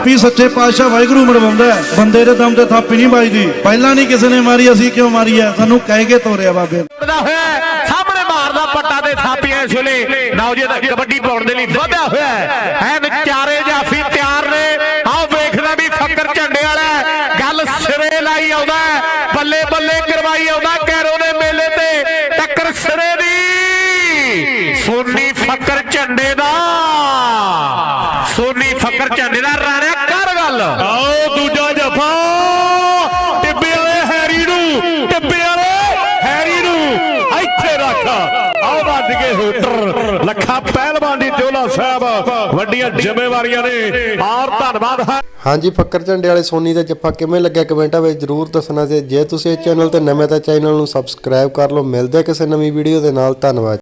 ਥਾਪੀ ਸੱਚੇ ਪਾਤਸ਼ਾਹ ਵਾਹਿਗੁਰੂ ਮਰਵਾਉਂਦਾ ਬੰਦੇ ਦੇ ਦਮ ਤੇ ਥਾਪੀ ਨਹੀਂ ਵੱਜਦੀ। ਪਹਿਲਾਂ ਨਹੀਂ ਕਿਸੇ ਨੇ ਮਾਰੀ, ਅਸੀਂ ਕਿਉਂ ਮਾਰੀ ਹੈ? ਸਾਨੂੰ ਕਹਿ ਕੇ ਤੋਰਿਆ ਬਾਬੇ ਸਾਹਮਣੇ ਮਾਰਦਾ ਪੱਟਾ ਦੇ ਥਾਪੀਆਂ ਇਸ ਵੇਲੇ। ਨੌਜਵਾਨ ਕਬੱਡੀ ਪਾਉਣ ਦੇ ਲਈ ਵਧਿਆ ਹੋਇਆ ਹੈ। ਐਨ ਚਾਰੇ ਜਾਫੀ ਤਿਆਰ ਨੇ। ਆਓ ਵੇਖਦਾ ਵੀ ਫੱਕਰ ਝੰਡੇ ਵਾਲਾ ਗੱਲ ਸਿਰੇ ਲਾਈ ਆਉਂਦਾ ਹੈ। ਬੱਲੇ ਬੱਲੇ ਕਰਵਾਈ ਆਉਂਦਾ ਕੈਰੋ ਦੇ ਮੇਲੇ ਤੇ। ਟੱਕਰ ਸਿਰੇ ਦੀ। ਸੋਨੀ ਫੱਕਰ ਝੰਡੇ ਦਾ। ਸੋਨੀ ਫੱਕਰ ਝੰਡੇ ਦਾ ਰਾਣਿਆ ਕਰ ਗੱਲ ਆਓ ਦੂਜਾ ਜਫਾ ਟਿੱਬੇ ਵਾਲੇ ਹੈਰੀ ਨੂੰ ਟਿੱਬੇ ਵਾਲੇ ਹੈਰੀ ਨੂੰ ਇੱਥੇ ਰੱਖ ਵੱਜ ਕੇ ਹੂਟਰ ਲੱਖਾ ਪਹਿਲਵਾਨ ਦੀ ਚੋਲਾ ਸਾਹਿਬ। ਵੱਡੀਆਂ ਜ਼ਿੰਮੇਵਾਰੀਆਂ ਨੇ। ਔਰ ਧੰਨਵਾਦ। ਹੈ। ਹਾਂਜੀ, ਫੱਕਰ ਝੰਡੇ ਵਾਲੇ ਸੋਨੀ ਦਾ ਜੱਫਾ ਕਿਵੇਂ ਲੱਗਿਆ ਕਮੈਂਟਾਂ ਵਿੱਚ ਜਰੂਰ ਦੱਸਣਾ ਤੇ ਜੇ ਤੁਸੀਂ ਇਸ ਚੈਨਲ ਤੇ ਨਵੇਂ ਤਾਂ ਚੈਨਲ ਨੂੰ ਸਬਸਕ੍ਰਾਈਬ ਕਰ ਲਓ। ਮਿਲਦੇ ਕਿਸੇ ਨਵੀਂ ਵੀਡੀਓ ਦੇ ਨਾਲ। ਧੰਨਵਾਦ।